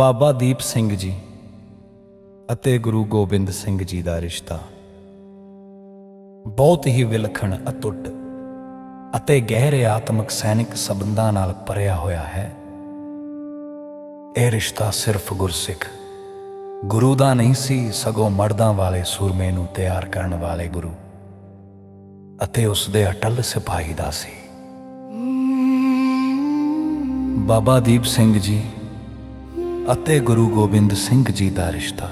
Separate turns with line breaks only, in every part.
ਬਾਬਾ ਦੀਪ ਸਿੰਘ ਜੀ ਅਤੇ ਗੁਰੂ ਗੋਬਿੰਦ ਸਿੰਘ ਜੀ ਦਾ ਰਿਸ਼ਤਾ। ਬਹੁਤ ਹੀ ਵਿਲੱਖਣ, ਅਤੁੱਟ ਅਤੇ ਗਹਿਰੇ ਆਤਮਿਕ ਸੈਨਿਕ ਸੰਬੰਧਾਂ ਨਾਲ ਭਰਿਆ ਹੋਇਆ ਹੈ। ਇਹ ਰਿਸ਼ਤਾ ਸਿਰਫ ਗੁਰਸਿੱਖ, ਗੁਰੂ ਦਾ ਨਹੀਂ ਸੀ, ਸਗੋਂ ਮਰਦਾਂ ਵਾਲੇ ਸੂਰਮੇ ਨੂੰ ਤਿਆਰ ਕਰਨ ਵਾਲੇ ਗੁਰੂ ਅਤੇ ਉਸ ਦੇ ਅਟਲ ਸਿਪਾਹੀ ਦਾ ਸੀ। ਬਾਬਾ ਦੀਪ ਸਿੰਘ ਜੀ ਅਤੇ ਗੁਰੂ ਗੋਬਿੰਦ ਸਿੰਘ ਜੀ ਦਾ ਰਿਸ਼ਤਾ।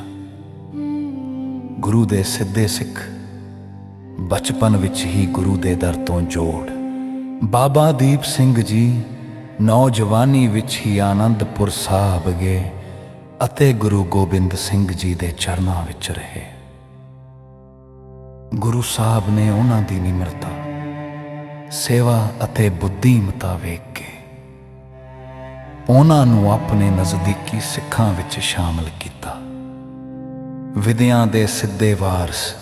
ਗੁਰੂ ਦੇ ਸਿੱਧੇ ਸਿੱਖ ਬਚਪਨ ਵਿੱਚ ਹੀ ਗੁਰੂ ਦੇ ਦਰ ਤੋਂ ਜੋੜ। ਬਾਬਾ ਦੀਪ ਸਿੰਘ ਜੀ ਨੌਜਵਾਨੀ ਵਿੱਚ ਹੀ ਆਨੰਦਪੁਰ ਸਾਹਿਬ ਗਏ ਅਤੇ ਗੁਰੂ ਗੋਬਿੰਦ ਸਿੰਘ ਜੀ ਦੇ ਚਰਨਾਂ ਵਿੱਚ ਰਹੇ। ਗੁਰੂ ਸਾਹਿਬ ਨੇ ਉਹਨਾਂ ਦੀ ਨਿਮਰਤਾ, ਸੇਵਾ ਅਤੇ ਬੁੱਧੀ ਵੇਖ। ਉਹਨਾਂ ਨੂੰ ਆਪਣੇ ਨਜ਼ਦੀਕੀ ਸਿੱਖਾਂ ਵਿੱਚ ਸ਼ਾਮਲ ਕੀਤਾ। ਵਿਦਿਆ ਦੇ ਸਿੱਧੇ ਵਾਰਸ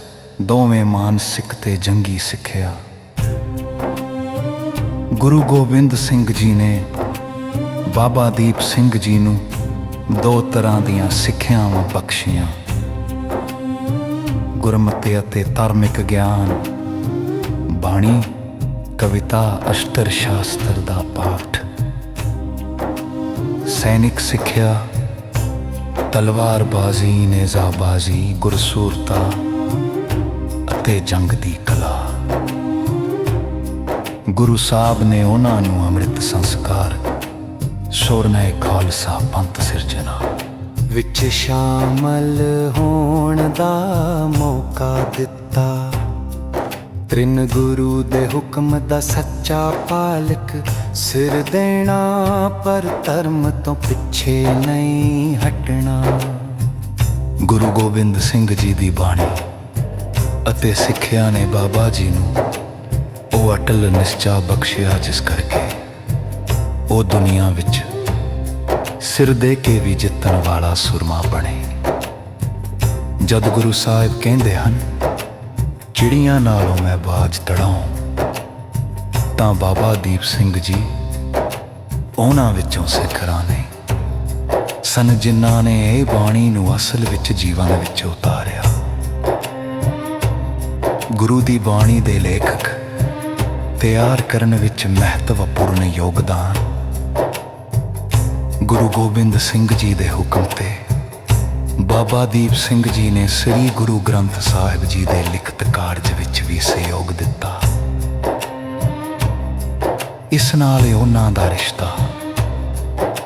ਦੋਵੇਂ ਮਾਨਸਿਕ ਤੇ ਜੰਗੀ ਸਿੱਖਿਆ। ਗੁਰੂ ਗੋਬਿੰਦ ਸਿੰਘ ਜੀ ਨੇ ਬਾਬਾ ਦੀਪ ਸਿੰਘ ਜੀ ਨੂੰ ਦੋ ਤਰ੍ਹਾਂ ਦੀਆਂ ਸਿੱਖਿਆਵਾਂ ਬਖਸ਼ੀਆਂ। ਗੁਰਮਤਿ ਅਤੇ ਧਾਰਮਿਕ ਗਿਆਨ, ਬਾਣੀ, ਕਵਿਤਾ ਅਸ਼ਟਰ ਸ਼ਾਸਤਰ ਦਾ ਪਾਠ। ਸੈਨਿਕ ਸਿੱਖਿਆ ਤਲਵਾਰਬਾਜ਼ੀ ਨੇਜ਼ਾਬਾਜ਼ੀ, ਗੁਰਸੂਰਤਾ ਅਤੇ ਜੰਗ ਦੀ ਕਲਾ। ਗੁਰੂ ਸਾਹਿਬ ਨੇ ਉਹਨਾਂ ਨੂੰ ਅੰਮ੍ਰਿਤ ਸੰਸਕਾਰ, ਸੋਰਨੇ ਖਾਲਸਾ ਪੰਥ ਸਿਰਜਣਾ।
ਵਿੱਚ ਸ਼ਾਮਲ ਹੋਣ ਦਾ ਮੌਕਾ ਦਿੱਤਾ। ਤ੍ਰਿਨ ਗੁਰੂ ਦੇ ਹੁਕਮ ਦਾ ਸੱਚਾ ਪਾਲਕ ਸਿਰ ਦੇਣਾ, ਪਰ ਧਰਮ ਤੋਂ ਪਿੱਛੇ ਨਹੀਂ ਹਟਣਾ।
ਗੁਰੂ ਗੋਬਿੰਦ ਸਿੰਘ ਜੀ ਦੀ ਬਾਣੀ ਅਤੇ ਸਿੱਖਿਆ ਨੇ ਬਾਬਾ ਜੀ ਨੂੰ ਉਹ ਅਟਲ ਨਿਸ਼ਚਾ ਬਖਸ਼ਿਆ ਜਿਸ ਕਰਕੇ ਉਹ ਦੁਨੀਆ ਵਿੱਚ ਸਿਰ ਦੇ ਕੇ ਵੀ ਜਿੱਤਣ ਵਾਲਾ ਸੁਰਮਾ ਬਣੇ। ਜਦ ਗੁਰੂ ਸਾਹਿਬ ਕਹਿੰਦੇ ਹਨ, ਚਿੜੀਆਂ ਨਾਲੋਂ ਮੈਂ ਬਾਜ ਤੜਾਉਂ ਤਾਂ ਬਾਬਾ ਦੀਪ ਸਿੰਘ ਜੀ ਉਹਨਾਂ ਵਿੱਚੋਂ ਸਿੱਖਰਾਂ ਨੇ। ਸਨ ਜਿਨ੍ਹਾਂ ਨੇ ਇਹ ਬਾਣੀ ਨੂੰ ਅਸਲ ਵਿੱਚ ਜੀਵਨ ਵਿੱਚ ਉਤਾਰਿਆ। ਗੁਰੂ ਦੀ ਬਾਣੀ ਦੇ ਲੇਖਕ ਤਿਆਰ ਕਰਨ ਵਿੱਚ ਮਹੱਤਵਪੂਰਨ ਯੋਗਦਾਨ ਗੁਰੂ ਗੋਬਿੰਦ ਸਿੰਘ ਜੀ ਦੇ ਹੁਕਮ ਤੇ ਬਾਬਾ ਦੀਪ ਸਿੰਘ ਜੀ ਨੇ ਸ੍ਰੀ ਗੁਰੂ ਗ੍ਰੰਥ ਸਾਹਿਬ ਜੀ ਦੇ ਲਿਖਤ ਕਾਰਜ ਵਿੱਚ ਵੀ ਸਹਿਯੋਗ ਦਿੱਤਾ। ਇਸ ਨਾਲ ਉਹਨਾਂ ਦਾ ਰਿਸ਼ਤਾ।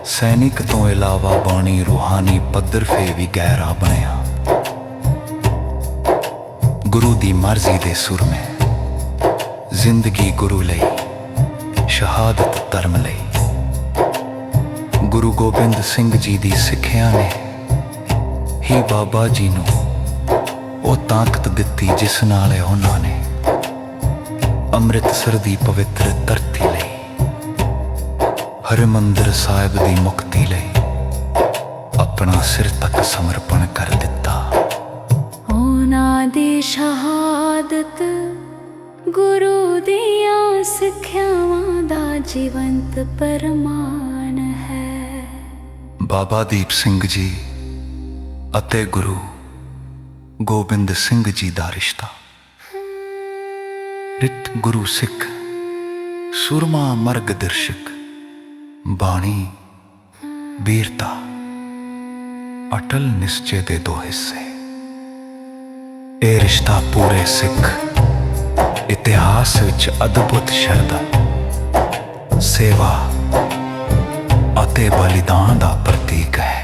ਸੈਨਿਕ ਤੋਂ ਇਲਾਵਾ ਬਾਣੀ ਰੂਹਾਨੀ ਪੱਧਰ ਫੇ ਵੀ ਗਹਿਰਾ ਬਣਿਆ। ਗੁਰੂ ਦੀ ਮਰਜ਼ੀ ਦੇ ਸੁਰਮੇ ਜ਼ਿੰਦਗੀ ਗੁਰੂ ਲਈ, ਸ਼ਹਾਦਤ ਧਰਮ ਲਈ। ਗੁਰੂ ਗੋਬਿੰਦ ਸਿੰਘ ਜੀ ਦੀ ਸਿੱਖਿਆ ਨੇ ਹੀ ਬਾਬਾ ਜੀ ਨੂੰ ਉਹ ਤਾਕਤ ਦਿੱਤੀ ਜਿਸ ਨਾਲ ਉਹਨਾਂ ਨੇ ਅੰਮ੍ਰਿਤਸਰ ਦੀ ਪਵਿੱਤਰ ਧਰਤੀ ਲਈ ਹਰਿਮੰਦਰ ਸਾਹਿਬ ਦੀ ਮੁਕਤੀ ਲਈ ਆਪਣਾ ਸਿਰ ਤੱਕ ਸਮਰਪਣ ਕਰ ਦਿੱਤਾ।
ਉਹਨਾਂ ਦੀ ਸ਼ਹਾਦਤ ਗੁਰੂ ਦੀਆਂ ਸਿੱਖਿਆਵਾਂ ਦਾ ਜੀਵੰਤ ਪਰਮਾਨ ਹੈ।
ਬਾਬਾ ਦੀਪ ਸਿੰਘ ਜੀ ਅਤੇ ਗੁਰੂ ਗੋਬਿੰਦ ਸਿੰਘ ਜੀ ਦਾ ਰਿਸ਼ਤਾ। ਰਿਤ ਗੁਰੂ ਸਿੱਖ ਸੁਰਮਾ ਮਰਗ ਦਰਸ਼ਕ ਬਾਣੀ ਵੀਰਤਾ ਅਟਲ ਨਿਸ਼ਚੇ ਦੇ ਦੋ ਹਿੱਸੇ। ਇਹ ਰਿਸ਼ਤਾ ਪੂਰੇ ਸਿੱਖ ਇਤਿਹਾਸ ਵਿੱਚ ਅਦਭੁਤ ਸ਼ਰਧਾ, ਸੇਵਾ ਅਤੇ ਬਲੀਦਾਨ ਦਾ ਪ੍ਰਤੀਕ ਹੈ।